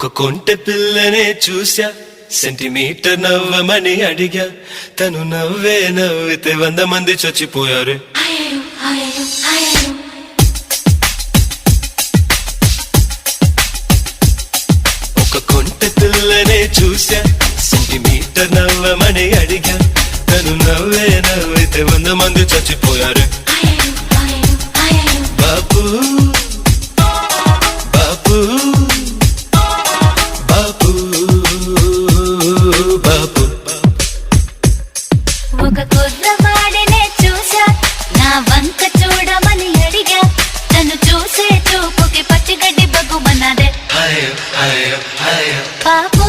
ఒక కొంటె పిల్లనే చూసా సెంటీమీటర్ నవ్వమని అడిగా. తను నవ్వే నవ్వితే వంద మంది చచ్చిపోయారు. ఒక కొంటె పిల్లనే చూసా సెంటీమీటర్ నవ్వమని అడిగా. తను నవ్వే నవ్వితే వంద మంది చచ్చిపోయారు. ముద్రవాడినే నా వంక చూడమని అడిగా. తను చూసే చూపుకి పచ్చిగడ్డి బగ్గు బనాదే పాపూ